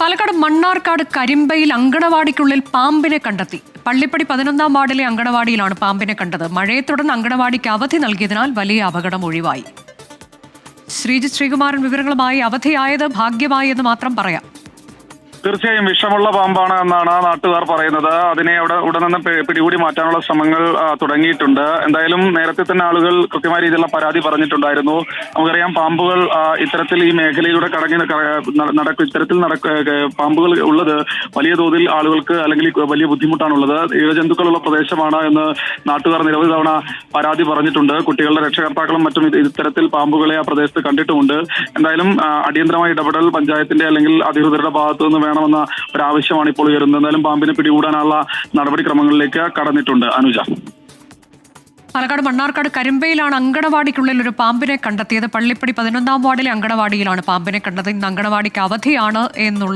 പാലക്കാട് മണ്ണാർക്കാട് കരിമ്പയിൽ അങ്കണവാടിക്കുള്ളിൽ പാമ്പിനെ കണ്ടെത്തി. പള്ളിപ്പടി പതിനൊന്നാം വാർഡിലെ അങ്കണവാടിയിലാണ് പാമ്പിനെ കണ്ടത്. മഴയെ തുടർന്ന് അങ്കണവാടിക്ക് അവധി നൽകിയതിനാൽ വലിയ അപകടം ഒഴിവായി. ശ്രീജിത് ശ്രീകുമാരൻ വിവരങ്ങളുമായി അവധിയായത് ഭാഗ്യമായി എന്ന് മാത്രം പറയാം. തീർച്ചയായും വിഷമുള്ള പാമ്പാണ് എന്നാണ് നാട്ടുകാർ പറയുന്നത്. അതിനെ അവിടെ ഉടൻ തന്നെ പി- പിടികൂടി മാറ്റാനുള്ള ശ്രമങ്ങൾ തുടങ്ങിയിട്ടുണ്ട്. എന്തായാലും നേരത്തെ തന്നെ ആളുകൾ കൃത്യമായ രീതിയിലുള്ള പരാതി പറഞ്ഞിട്ടുണ്ടായിരുന്നു. നമുക്കറിയാം പാമ്പുകൾ ഇത്തരത്തിൽ ഈ മേഖലയിലൂടെ കടങ്ങി നടക്കും ഇത്തരത്തിൽ നടക്ക പാമ്പുകൾ ഉള്ളത് വലിയ തോതിൽ ആളുകൾക്ക് അല്ലെങ്കിൽ വലിയ ബുദ്ധിമുട്ടാണുള്ളത്. ഇഴജന്തുക്കളുള്ള പ്രദേശമാണ് എന്ന് നാട്ടുകാർ നിരവധി തവണ പരാതി പറഞ്ഞിട്ടുണ്ട്. കുട്ടികളുടെ രക്ഷകർത്താക്കളും മറ്റും ഇത് ഇത്തരത്തിൽ പാമ്പുകളെ ആ പ്രദേശത്ത് കണ്ടിട്ടുമുണ്ട്. എന്തായാലും അടിയന്തരമായ ഇടപെടൽ പഞ്ചായത്തിന്റെ അല്ലെങ്കിൽ അധികൃതരുടെ ഭാഗത്തു നിന്ന് വേണമെന്ന ഒരാവശ്യമാണ് ഇപ്പോൾ ഉയരുന്നത്. എന്തായാലും പാമ്പിനെ പിടികൂടാനുള്ള നടപടിക്രമങ്ങളിലേക്ക് കടന്നിട്ടുണ്ട് അനുജ. പാലക്കാട് മണ്ണാർക്കാട് കരിമ്പയിലാണ് അങ്കണവാടിക്കുള്ളിൽ ഒരു പാമ്പിനെ കണ്ടെത്തിയത്. പള്ളിപ്പടി പതിനൊന്നാം വാർഡിലെ അങ്കണവാടിയിലാണ് പാമ്പിനെ കണ്ടത്. ഇന്ന് അങ്കണവാടിക്ക് അവധിയാണ് എന്നുള്ള